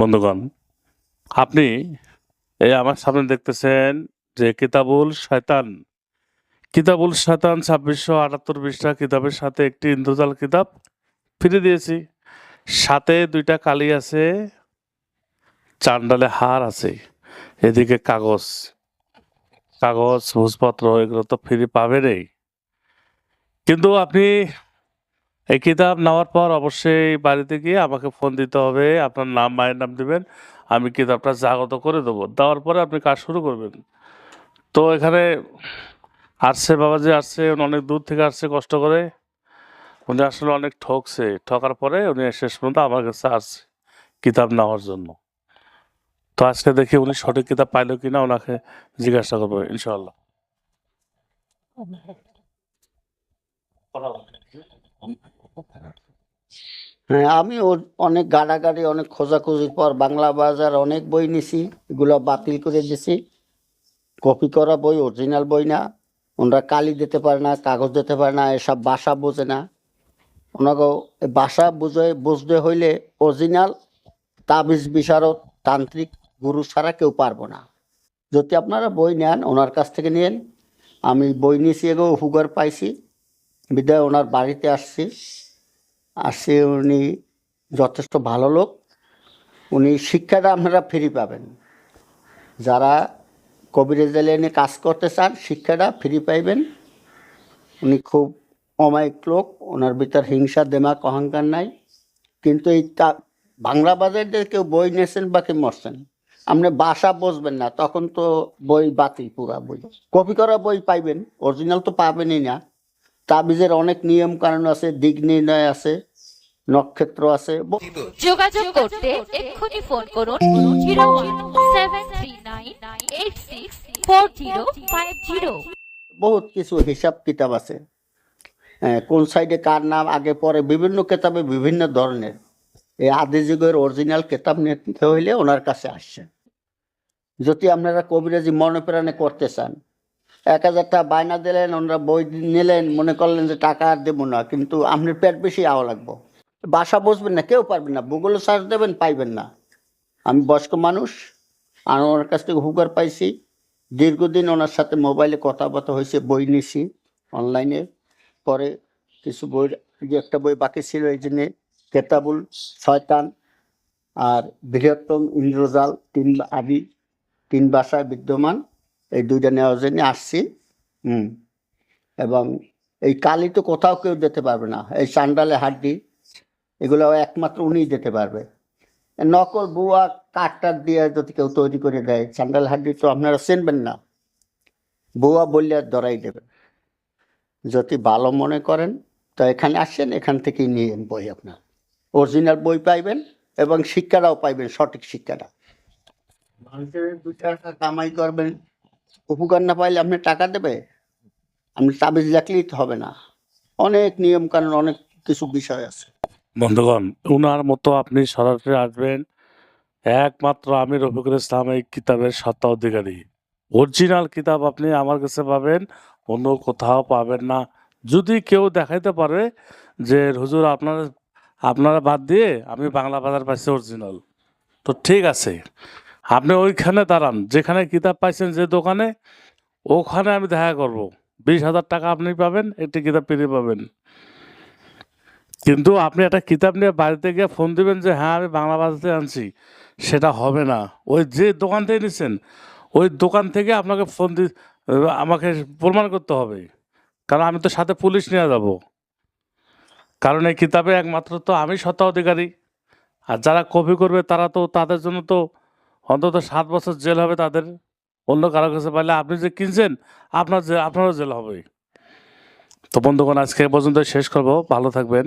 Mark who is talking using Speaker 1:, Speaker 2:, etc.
Speaker 1: বন্ধুগণ, আপনি এই আমার সামনে দেখতেছেন যে কিতাবুল শয়তান। কিতাবুল শয়তান ছাব্বিশশো আটাত্তর বিশটা কিতাবের সাথে একটি ইন্দ্রজাল কিতাব ফিরে দিয়েছি। সাথে দুইটা কালি আছে চান্ডালে হার আছে, এদিকে কাগজ। কাগজ, ভোজপত্র, এগুলো তো ফ্রি পাবেনই। কিন্তু আপনি এই কিতাব নেওয়ার পর অবশ্যই বাড়িতে গিয়ে আমাকে ফোন দিতে হবে আপনার নাম মায়ের নাম দেবেন আমি কিতাবটা জাগত করে দেবো। দেওয়ার পরে আপনি কাজ শুরু করবেন। তো এখানে আসছে বাবা যে আসছে উনি অনেক দূর থেকে আসছে কষ্ট করে। উনি আসলে অনেক ঠকছে। ঠকার পরে উনি শেষ পর্যন্ত আমার কাছে আসছে কিতাব নেওয়ার জন্য। তো আজকে দেখি উনি সঠিক কিতাব পাইলো কিনা ওনাকে জিজ্ঞাসা করব ইনশাল্লাহ
Speaker 2: হ্যাঁ আমি অনেক গাড়াগাড়ি, অনেক খোঁজাখুঁজির পর বাংলা বাজার অনেক বই নিছি, এগুলো বাতিল করে দিছি। কপি করা বই, অরিজিনাল বই না। ওনারা কালি দিতে পারে না, কাগজ দিতে পারে না, এসব ভাষা বোঝে না। ওনাকে ভাষা বুঝে, বুঝতে হইলে অরিজিনাল তাবিজ বিশারদ তান্ত্রিক গুরু ছাড়া কেউ পারব না। যদি আপনারা বই নেন, ওনার কাছ থেকে নিয়েন। আমি বই নিয়েছি এগো হুগার পাইছি। বিদায়, ওনার বাড়িতে আসছি। আসছে উনি যথেষ্ট ভালো লোক। উনি শিক্ষাটা আপনারা ফ্রি পাবেন। যারা কবিরাজ এনে কাজ করতে চান, শিক্ষাটা ফ্রি পাইবেন। উনি খুব অমায়িক লোক, ওনার ভিতর হিংসা, দেমাক, অহংকার নাই। কিন্তু এই তা বাংলা বাজারে কেউ বই নিয়েছেন বা কেউ মরছেন, আপনি বাসা বসবেন না, তখন তো বই বাতিল পুরা বই। কপি করা বই পাইবেন, অরিজিনাল তো পাবেনই না। তাবিজের অনেক নিয়ম কানুন আছে, দিক নির্ণয় আছে। নক্ষত্র আছে।
Speaker 3: যোগাযোগ করতে এক্ষুনি ফোন করুন zero one seven three nine eight six four zero five zero.
Speaker 2: বহুত কিছু হিসাব কিতাব আছে। কোন সাইডে কার নাম আগে পরে বিভিন্ন কেতাবে বিভিন্ন ধরনের। এই আদি যুগের অরিজিনাল কেতাব নিতে হইলে ওনার কাছে আসছে। যদি আপনারা কবিরাজি মনে প্রাণে করতে চান এক হাজারটা বায়না দিলেন ওনারা বই নিলেন মনে করলেন যে টাকা আর দেবো না কিন্তু আপনার পেট বেশি আওয়া লাগবো। বাসা বসবেন না, কেউ পারবেন না গুগলে সার্চ দেবেন, পাইবেন না। আমি বয়স্ক মানুষ, আর ওনার কাছ থেকে হুগার পাইছি। দীর্ঘদিন ওনার সাথে মোবাইলে কথাবার্তা হয়েছে, বই নিছি অনলাইনে। পরে কিছু বই যে একটা বই বাকি ছিল, এই জন্যে কেতাবুল, শয়তান আর বৃহত্তম ইন্দ্রজাল, তিন আদি, তিন ভাষায় বিদ্যমান। এই দুইটা নেওয়ার জন্য আসছি। হুম। এবং এই কালি তো কোথাও কেউ যেতে পারবে না। এই চান্ডালে হাড্ডি এগুলো একমাত্র উনিই দিতে পারবে। নকল বুয়া কাঠটার দিয়ে যদি কেউ তৈরি করে দেয় চান্ডাল হাড্ডি তো আপনারা চিনবেন না। বুয়া বললে আর ধরাই দেবে। যদি ভালো মনে করেন, তো এখানে আসেন, এখান থেকেই নিয়েন বই আপনার। অরিজিনাল বই পাইবেন এবং শিক্ষাটাও পাইবেন, সঠিক শিক্ষাটা। মানুষের দু টাকা কামাই করবেন, উপকার না পাইলে আপনি টাকা দেবে? আপনি তাবিজ রাখলেই তো হবে না। অনেক নিয়ম কানুন অনেক কিছু বিষয় আছে।
Speaker 1: বন্ধুগণ উনার মতো আপনি সরাসরি আসবেন। একমাত্র আমি রফিকুল ইসলাম এই কিতাবের সত্তা অধিকারী। অরিজিনাল কিতাব আপনি আমার কাছে পাবেন অন্য কোথাও পাবেন না। যদি কেউ দেখাইতে পারে যে হুজুর আপনার আপনারা বাদ দিয়ে আমি বাংলা বাজার পাইছি অরিজিনাল তো ঠিক আছে আপনি ওইখানে দাঁড়ান। যেখানে কিতাব পাইছেন যে দোকানে ওখানে আমি দেখা করব। বিশ হাজার টাকা আপনি পাবেন একটি কিতাব পেয়ে পাবেন। কিন্তু আপনি একটা কিতাব নিয়ে বাড়িতে গিয়ে ফোন দিবেন যে হ্যাঁ আমি বাংলা বাজাতে আনছি। সেটা হবে না। ওই যে দোকান থেকে নিচ্ছেন ওই দোকান থেকে আপনাকে ফোন দি, আমাকে প্রমাণ করতে হবে। কারণ আমি তো সাথে পুলিশ নিয়ে যাব। কারণ এই কিতাবে একমাত্র তো আমি সত্তা অধিকারী আর যারা কপি করবে, তারা তো তাদের জন্য তো অন্তত সাত বছর জেল হবে তাদের। অন্য কারও কাছে পাইলে আপনি যে কিনছেন, আপনার যে আপনারও জেল হবে। তো বন্ধুগণ, আজকে পর্যন্ত শেষ করব। ভালো থাকবেন।